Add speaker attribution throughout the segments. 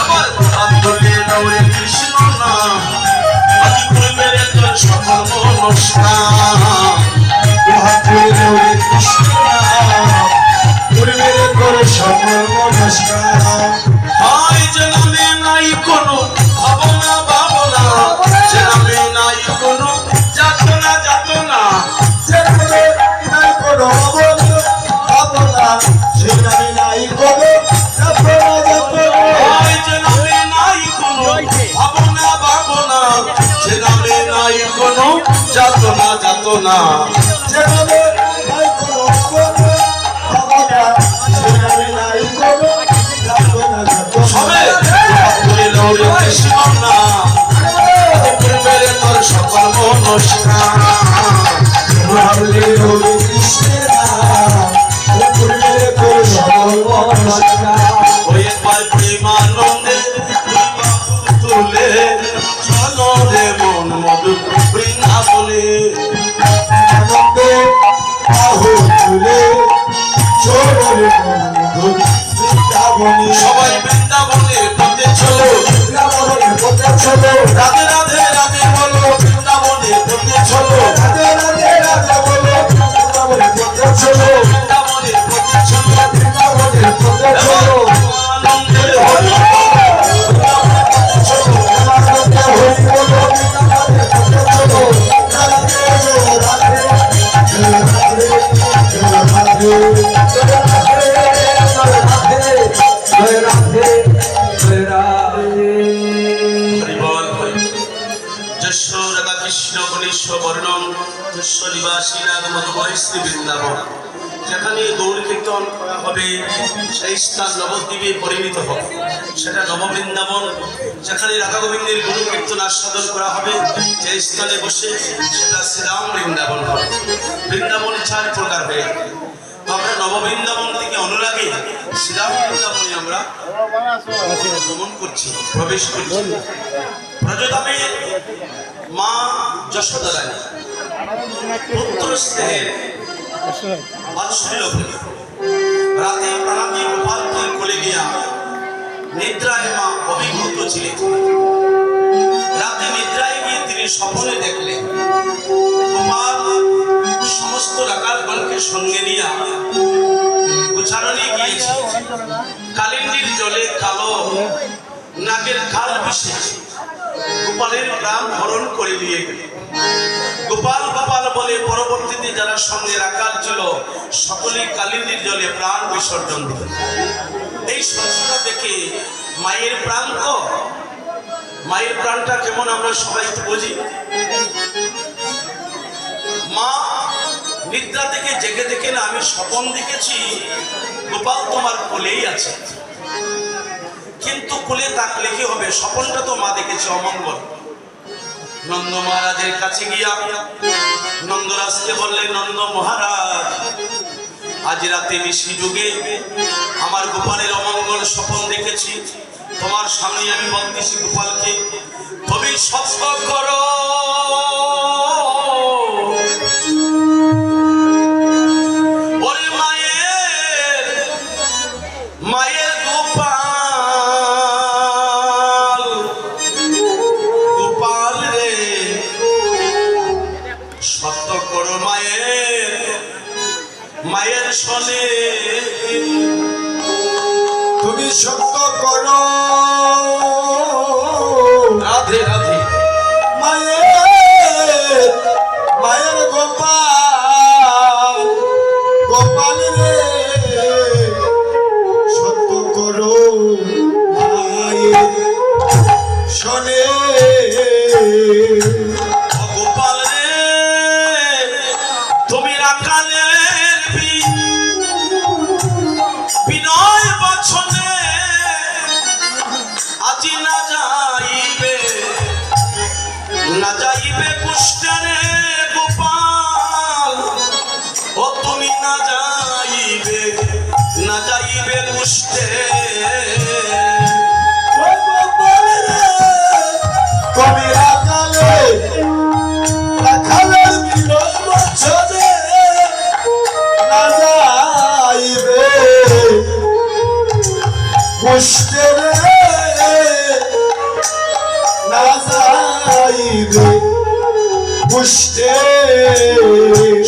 Speaker 1: আমার আন্দোলে দৌড়ে কৃষ্ণ নাম। আজ করবে রে তোর সকল মনস্কাম যাতনা যাতনা
Speaker 2: যেখানে নাই কোনো ভাবনা সেখানে নাই কোনো যাতনা যাতনা
Speaker 1: সবে তুলে কৃষ্ণ নাম করবে তোর সকল মনস্কাম
Speaker 2: ভাবলে হরে কৃষ্ণের
Speaker 1: হবে সেই স্থান নবদ্বীপে পরিণত হবে সেটা নববৃন্দাবন যেখানে রাধা গোবিন্দের গুরু কীর্তন আস্বাদন করা হবে যে স্থানে বসে সেটা শ্রীরাম বৃন্দাবন হবে বৃন্দাবন চার প্রকার হয়ে। তো আমরা নববৃন্দাবন থেকে অনুরাগে শ্রীরাম বৃন্দাবনে আমরা ভ্রমণ করছি প্রবেশ করছি ব্রজধামে মা যশোদা রানী পুত্র স্নেহের বাৎসল্য। রাতে প্রাণাতি গোপালকে কোলে নিয়া নিদ্রায় মা অভিভূত ছিলেন। রাতে নিদ্রায় গিয়ে তিনি স্বপ্নে দেখলেন গোপাল সমস্ত রাকালগণকে সঙ্গে নিয়া উচ্চারণে গিয়েছে, কালিন্দির জলে কালো, নাগের খাল বিষে গোপালের প্রাণ হরণ করে নিয়ে গেল গোপাল গোপাল বলে পরবর্তীতে যারা সঙ্গে রাখাল ছিল, সকলেই কালিন্দির জলে প্রাণ বিসর্জন দিল এই সংসারটা দেখে মায়ের প্রাণ তো। মায়ের প্রাণটা কেমন আমরা সবাই তো বুঝি? মা, নিদ্রা থেকে জেগে দেখে না আমি স্বপন দেখেছি, গোপাল তোমার কোলেই আছে। কিন্তু কোলে তাকলে কি হবে, স্বপনটা তো মা দেখেছে অমঙ্গল। নন্দ মহারাজের কাছে গিয়া নন্দরাজকে বললেন নন্দ মহারাজ, আজ রাতে নিশি যুগে আমার গোপালের অমঙ্গল স্বপন দেখেছি। তোমার সামনে আমি বলতেছি, গোপালকে তুমি সৎ করো। সত্য করো। রাধে রাধে।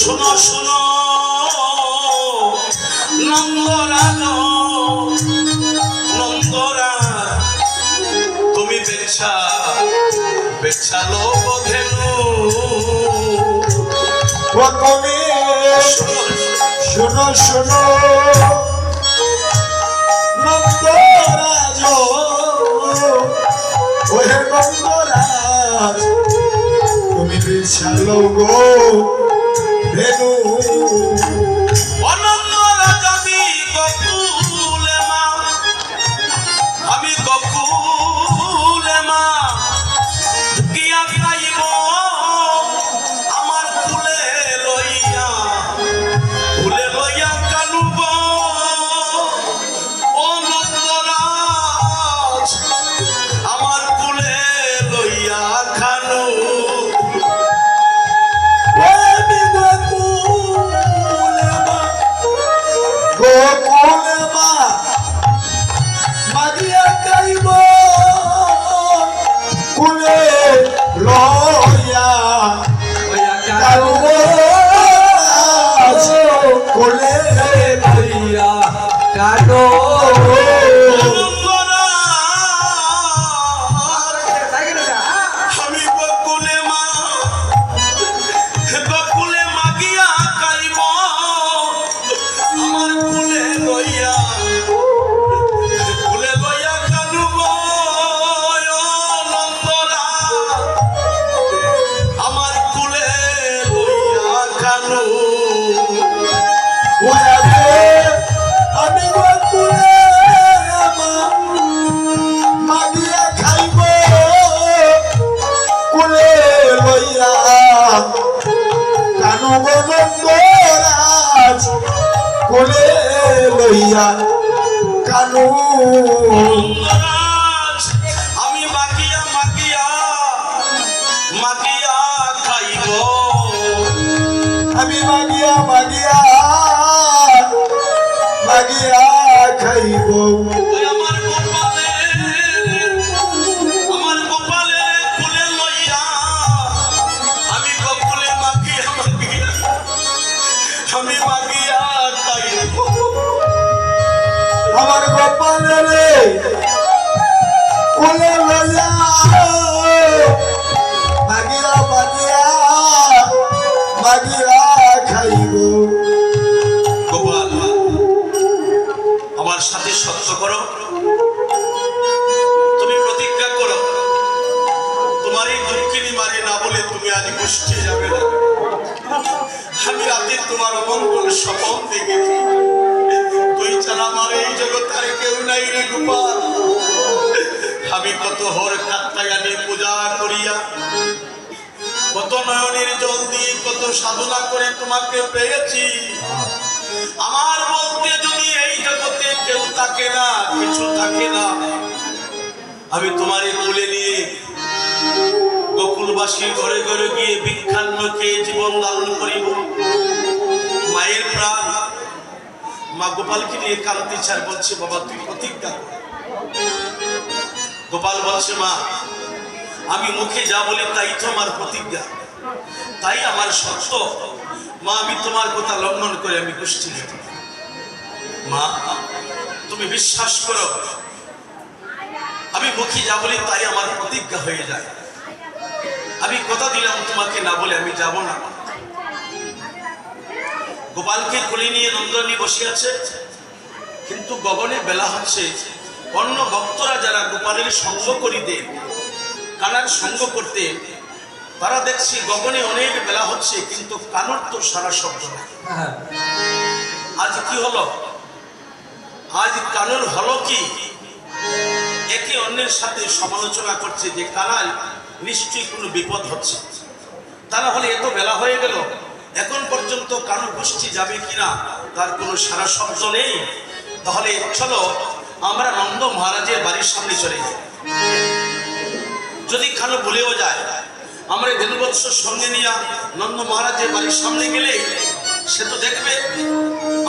Speaker 2: শোনো
Speaker 1: শোনো। নন্দরাজ নন্দরাজ তুমি বেছা বেছালো ধেনু।
Speaker 2: ও তুমি শোনো শোনো। নন্দরাজ ওহে নন্দরাজ তুমি বিছালো গো Let go.
Speaker 3: কাটো
Speaker 1: কুলে লইয়া কানু।
Speaker 2: আমি মাগিয়া
Speaker 1: মাগিয়া মাগিয়া খাইব।
Speaker 2: আমি মাগিয়া মাগিয়া
Speaker 1: মারে না বলে তুমি আজ গোষ্ঠী যাবে না। আমি রাতে তোমার মঙ্গল স্বপন দেখেছি। তুই ছাড়া আমার এই জগৎ আর কেউ নাই রে গোপাল। আমি কত হর কাত্তায়ানি পূজা করিয়া, কত নয়নের জল দিয়ে কত সাধনা করে তোমাকে পেয়েছি। আমার বলতে যদি এই জগতে কেউ থাকে না, কিছু থাকে না, আমি তোমারে তুলে নিয়ে গোকুলবাসী ঘরে ঘরে গিয়ে ভিক্ষান্ন খেয়ে জীবন লালন করিব। মায়ের প্রাণ মা গোপালকে নিয়ে কালতি চার বলছে, বাবা, তুই প্রতিজ্ঞা গোপাল বলছে, মা, আমি মুখে যা বলি তাই তো আমার প্রতিজ্ঞা। তাই আমার সত্য মা, আমি তোমার কথা লঙ্ঘন করে আমি গোষ্ঠী মা, তুমি বিশ্বাস করো, আমি মুখে যা বলি তাই আমার প্রতিজ্ঞা হয়ে যায়। আমি কথা দিলাম তোমাকে না বলে আমি যাব না। গোপালকে কোলে নিয়ে নন্দনী বসে আছে। কিন্তু গগনে বেলা হচ্ছে। অন্য ভক্তরা যারা গোপালের সঙ্গ করিতে, কানার সঙ্গ করতে, তারা দেখছি গগনে অনেক বেলা হচ্ছে, কিন্তু কানুর তো সারা শব্দ আজ কি হলো? আজ কানুর হলো কি? একে অন্যের সাথে সমালোচনা করছে যে কানাল নিশ্চয়ই কোনো বিপদ হচ্ছে। তা না হলে এত বেলা হয়ে গেল, এখন পর্যন্ত কানু গোষ্ঠী যাবে কিনা, তার কোনো সারা শব্দ নেই। তাহলে চলো, আমরা নন্দ মহারাজের বাড়ির সামনে চলে যাই। যদি খানু ভুলেও যায়, আমরা বেনুবৎস সঙ্গে নিয়ে নন্দ মহারাজের বাড়ির সামনে গেলে, সে তো দেখবে,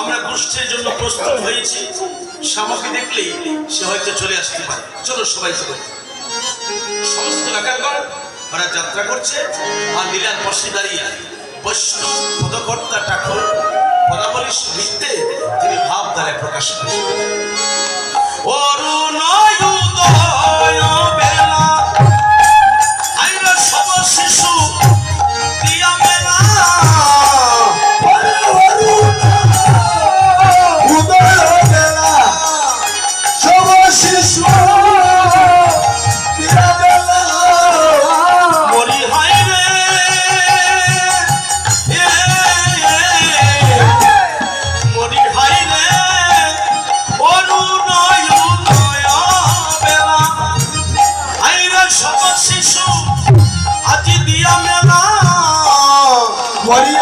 Speaker 1: আমরা গোষ্ঠীর জন্য প্রস্তুত হয়েছি। সে আমাকে দেখলেই সে হয়তো চলে আসতে পারে। চলো সবাই চলে সমস্ত এলাকাগণ ওরা যাত্রা করছে। আর লীলার পাশে দাঁড়িয়ে বৈষ্ণব পদকর্তা ঠাকুর পদাবলী ভিত্তে তিনি ভাবধারায় প্রকাশ করেছেন অরুণয় শিশু আজি দিয়া মেলা।
Speaker 2: শিশু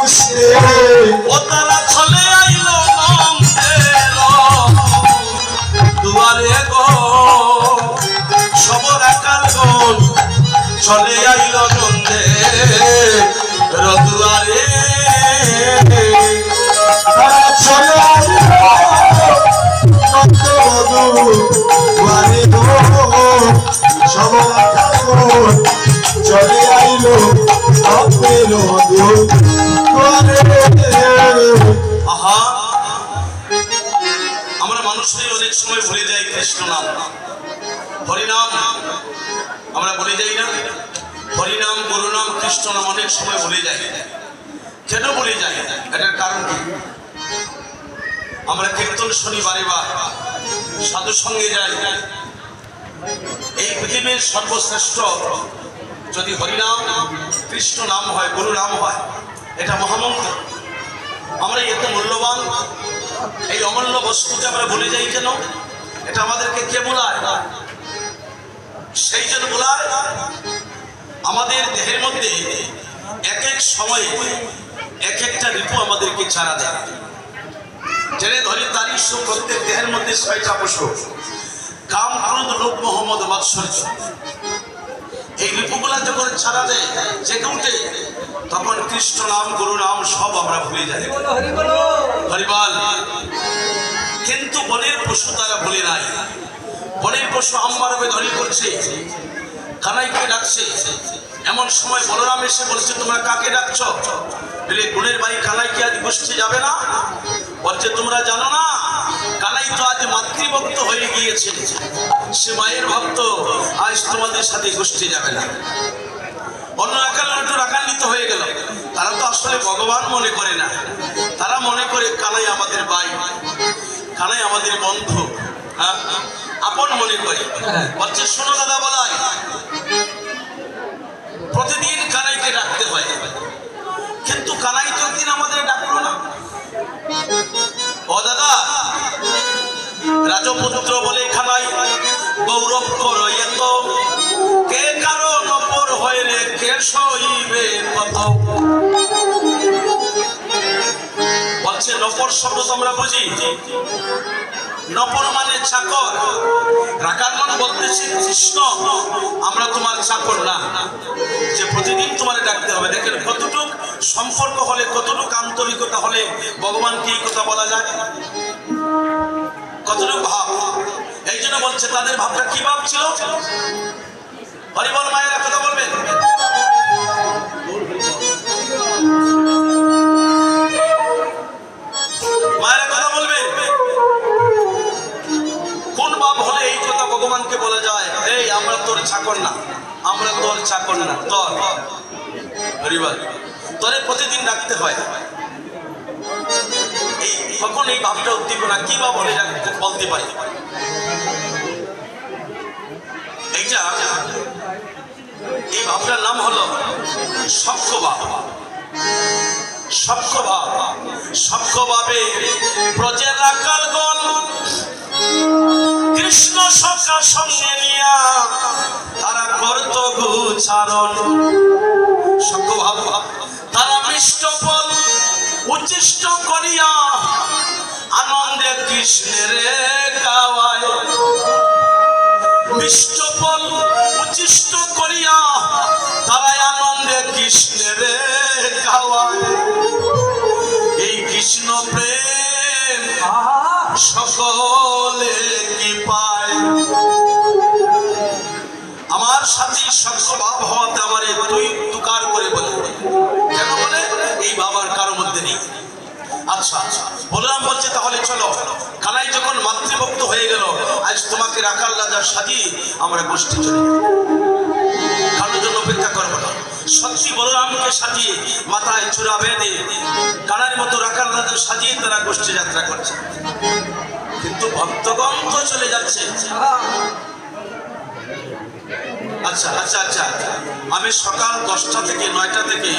Speaker 2: বুঝতে
Speaker 1: ও তারা চলে আইলো দুয়ারে গো সবর একার গন চলে আইলো নন্দে রদুয়ারে
Speaker 2: তারা চলে আইলো গো সবার চলে দুয়ারে
Speaker 1: আমরা মানুষরাই অনেক সময় ভুলে যাই কৃষ্ণ নাম। হরিনাম। আমরা ভুলে যাই না? হরিনাম, গুরুনাম, কৃষ্ণ নাম অনেক সময় ভুলে যাই। কেন ভুলে যাই? এটার কারণ কি? আমরা কীর্তন শুনি বারে বার। সাধু সঙ্গে যাই। এই পৃথিবীর সর্বশ্রেষ্ঠ যদি হরিনাম, কৃষ্ণ নাম হয় গুরু নাম হয় এটা মহামন্ত্র। আমরা এত মূল্যবান এই অমূল্য বস্তুকে আমরা ভুলে যাই কেন? এটা আমাদেরকে কে বোলায়? সেই জন্য বোলায়, আমাদের দেহের মধ্যে এক এক সময়ে এক একটা ঋতু আমাদেরকে ছাড়া দেয়। জেনে ধরি তারই প্রত্যেক দেহের মধ্যে ছয়টা পশু। কাম ক্রোধ লোক মোহাম্মদ মাৎসর্য এই রিপুগুলা যখন ছাড়া দেয়, জেগে উঠে তখন কৃষ্ণ নাম গুরু নাম সব আমরা ভুলে যাই। হরিবাল। কিন্তু বনের পশু তারা ভুলে নাই। বনের পশু আম্বারবে ধরি করছে কানাইকে ডাকছে। এমন সময় বলরাম এসে বলছে তোমরা কাকে ডাকছ? বলে গুণের বাড়ি কানাই কি আজ গোষ্ঠী যাবে না? বলছে তোমরা জানো না কানাই তো আজ মাতৃভক্ত হয়ে গিয়েছে। সে মায়ের ভক্ত আজ তোমাদের সাথে গোষ্ঠী যাবে না। অন্য একাল একটু রাগান্বিত হয়ে গেল। তারা তো আসলে ভগবান মনে করে না। তারা মনে করে কানাই আমাদের ভাই কানাই আমাদের বন্ধু হ্যাঁ? আপন মনে করে। বলছে শোনো দাদা বলাই প্রতিদিন কানাইকে ডাকতে হয়। কিন্তু কানাই তো একদিন আমাদের ডাকলো না। ও দাদা রাজপুত্র বলে খানাই গৌরব করো এত কে কারণ অপর হয় রে কে সইবে কত? বলছে, নপর শব্দ তো আমরা বুঝি? নপর মানে চাকর। রাকারমন বলতেছি, কৃষ্ণ, আমরা তোমার চাকর না। যে প্রতিদিন তোমার ডাকতে হবে। দেখেন, কতটুক সম্পর্ক হলে, কতটুক আন্তরিকতা হলে ভগবানকে এই কথা বলা যায়? কতটুকু ভাব? এই জন্য বলছে, তাদের ভাবটা কি ভাব ছিল? হরিবল মায়েরা কথা বলবেন। মায়েরা কথা বলবেন। কোন বাপ হলে এই কথা ভগবানকে বলা যায়? এই, আমরা তোর চাকর না। আমরা তোর চাকর না, তোর। হরিবল, তোরে প্রতিদিন ডাকতে হয়। এই, কখন এই ভাবটা উদ্দীপনা, কি বা বলে বলতে পারি? এইটা এই ভাবটার নাম হলো সক্ষ ভাব সক্ষ ভাব সক্ষ ভাবে ব্রজের আকালগণ কৃষ্ণ সখা সঙ্গে নিয়া তারা করত গুচারণ। সক্ষ ভাব তারা মিষ্ট ফল করিয়া আনন্দে কৃষ্ণের গাওয়ায় মিষ্ট ফল উচ্ছিষ্ট করিয়া তারাই আনন্দে কৃষ্ণের গাওয়ায়। এই কৃষ্ণ প্রেম সকলে কি পায়? আমার সাথে সক্ষ হওয়াতে আমার দুই তুকার করে বলে কেন বলে? এই বাবার কারও মধ্যে নেই। আচ্ছা বলরাম বলছে তাহলে চলো। কানাই যখন মাতৃভক্ত হয়ে গেল আজ তোমাকে রাখাল রাজা সাজিয়ে আমরা গোষ্ঠী চলে। কারোর জন্য অপেক্ষা করব না। সত্যি বলরামকে সাজিয়ে মাথায় চূড়া বেঁধে কানার মতো রাখাল রাজা সাজিয়ে তারা গোষ্ঠী যাত্রা করছে। কিন্তু ভক্তগণ তো চলে যাচ্ছে। আচ্ছা আচ্ছা আচ্ছা। আমি সকাল দশটা থেকে নয়টা থেকে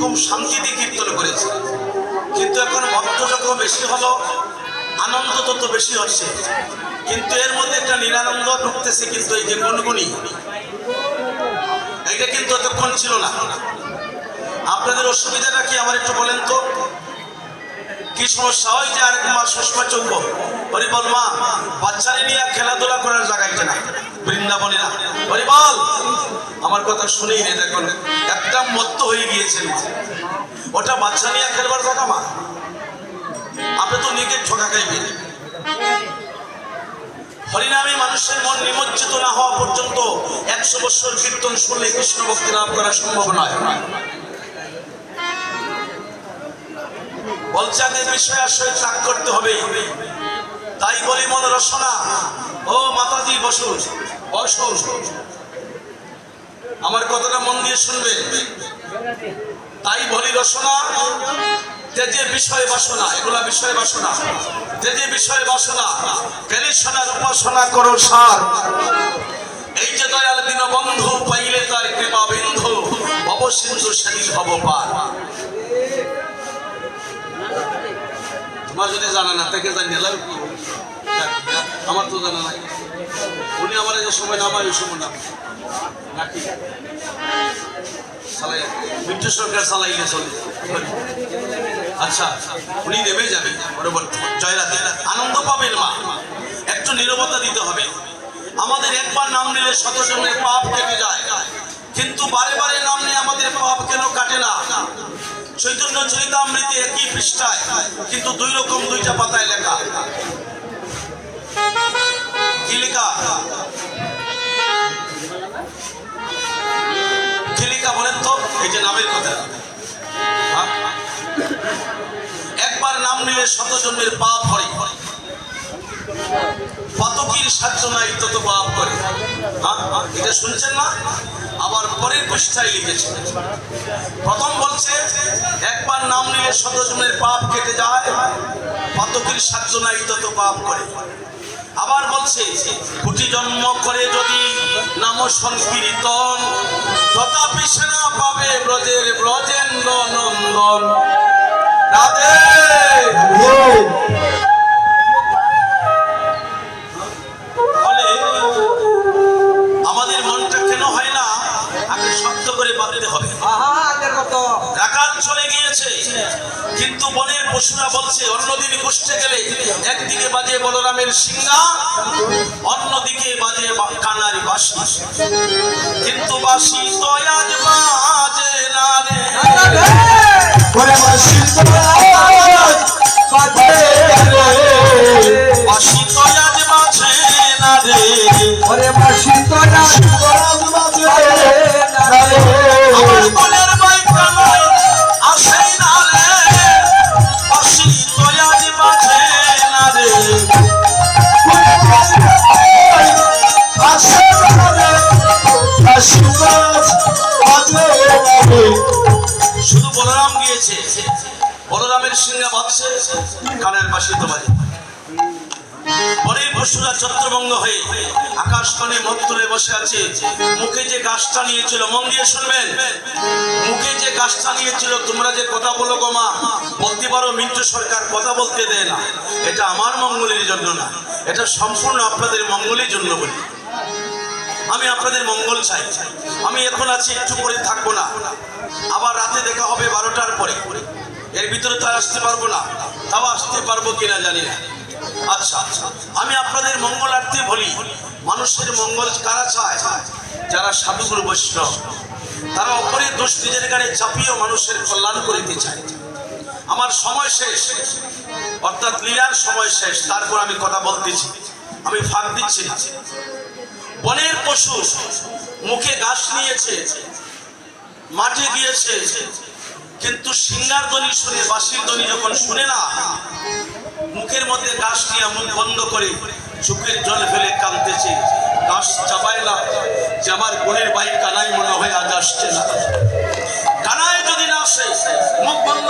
Speaker 1: খুব শান্তিতে কীর্তন করেছি। কিন্তু এখন ভক্ত যত বেশি হলো, আনন্দ তত বেশি হচ্ছে। কিন্তু এর মধ্যে একটা নিরানন্দ ঢুকতেছে কিন্তু এই যে গুনগুনি এটা কিন্তু এতক্ষণ ছিল না। আপনাদের অসুবিধাটা কি আমার একটু বলেন তো? কি সমস্যা? হয় যে আরেক মা সুষমা চৌক হরিবল মা, বাচ্চারে নিয়ে খেলাধুলা করার জায়গায় না বৃন্দাবনে না হরিবল আমার কথা শুনেই রে দেখুন একদম মত্ত হয়ে গিয়েছেন ওটা বাচ্চা নিয়ে খেলবার কথা মা? আপনি তো নিজের ঠকা খাইবেন। হরিনামে মানুষের মন নিমজ্জিত না হওয়া পর্যন্ত একশো বছর কীর্তন শুনলে কৃষ্ণ ভক্তি লাভ করা সম্ভব নয়। আগে বিষয় আশ্রয় ত্যাগ করতে হবে। তাই বলি মন রসনা। ও মাতাজি বসুন বসুন আমার কথাটা মন দিয়ে শুনবেন। তাই বলি রসনা। তেজে বিষয় বাসনা, এগুলা বিষয় বাসনা। তেজে বিষয় বাসনা কেলিসনার উপাসনা করো সার। এই যে দয়াল দিন বন্ধু পাইলে তার কৃপা বিন্ধু অবসিন্ধু সেদিন হব পার। তোমার যদি জানা না, তাকে জানিয়ে লাভ আমার তো জানা নাই। উনি আমার যে সময় না আমার ওই সময় না নাকি? চালাই। বিদ্যু সরকার চালাইলে চলে। আচ্ছা উনি নেমে যাবে, বরাবর। জয়রাতে আনন্দ পাবেন মা। একটু নীরবতা দিতে হবে। আমাদের একবার নাম নিলে শত জনের পাপ কেটে যায়। কিন্তু বারে বারে নাম নিয়ে আমাদের পাপ কেন কাটে না? চৈতন্য চরিতামৃতে একই পৃষ্ঠায়, কিন্তু দুই রকম দুইটা পাতায় লেখা? কি লেখা বলেন তো? এই যে নামের কথা। হ্যাঁ? একবার নাম নিলে শত জন্মের পাপ হয় পাতকির সাহায্য নাই তত পাপ করে। হ্যাঁ? এটা শুনছেন না? আবার পরের পৃষ্ঠায় লিখেছে। প্রথম বলছে, একবার নাম নিলে শত জনের পাপ কেটে যায় পাতকির সাহায্য নাই তত পাপ করে। আবার বলছে, কুটি জন্ম করে যদি নাম সংকীর্তন, তথাপি সেনা পাবে ব্রজের ব্রজেন্দ্র নন্দন। আমাদের মনটা কেন হয় না, আগে শক্ত করে বাঁধতে হবে। রাখাল চলে গিয়েছে, কিন্তু বনের পশুরা বলছে, অন্যদিন কুষ্টে গেলে একদিকে বাজে বলরামের সিংহা, অন্যদিকে বাজে কানার বাসি কিন্তু বাসি তো আজ বাজে না রে। Thank you. গিয়েছে বলরামের সিংহা ভাবছে কানের পাশে তো বাজে পরে পশুরা ছত্রভঙ্গ হয়ে আকাশবাণী মত্তরে বসে আছে, মুখে যে গাছটা নিয়েছিল, মন দিয়ে শুনবেন। মুখে যে গাছটা নিয়েছিল, তোমরা যে কথা বলো গো মা। বলতে পারো, মিন্টু সরকার কথা বলতে দেয় না। এটা আমার মঙ্গলের জন্য না, এটা সম্পূর্ণ আপনাদের মঙ্গলের জন্য বলি। আমি আপনাদের মঙ্গল চাই। আমি এখন আছি, একটু পরে থাকব না। আবার রাতে দেখা হবে বারোটার পরে। এর ভিতরে তো আসতে পারব না। তাও আসতে পারব কিনা জানি না। আচ্ছা আমি আপনাদের মঙ্গলার্থে বলি, মানুষের মঙ্গল কারা চায়? যারা সাধুগুরু বৈষ্ণব। তারা অপরের দোষ নিজের গানে চাপিয়েও মানুষের কল্যাণ করিতে চায়। আমার সময় শেষ। অর্থাৎ লীলার সময় শেষ। তারপর আমি কথা বলতেছি। আমি ফাঁক দিচ্ছি। বনের পশু মুখে ঘাস নিয়েছে, মাঠে গিয়েছে, কিন্তু সিঙ্গার ধ্বনি শুনে, বাঁশির ধ্বনি যখন শুনে না, মুখের মধ্যে ঘাস নিয়ে মুখ বন্ধ করে চোখের জল ফেলে কাঁদতেছে। ঘাস চাপায় না, যে আমার বোনের বাইক কানাই মনে হয় আজ আসছে না। কানায় যদি না আসে, মুখ বন্ধ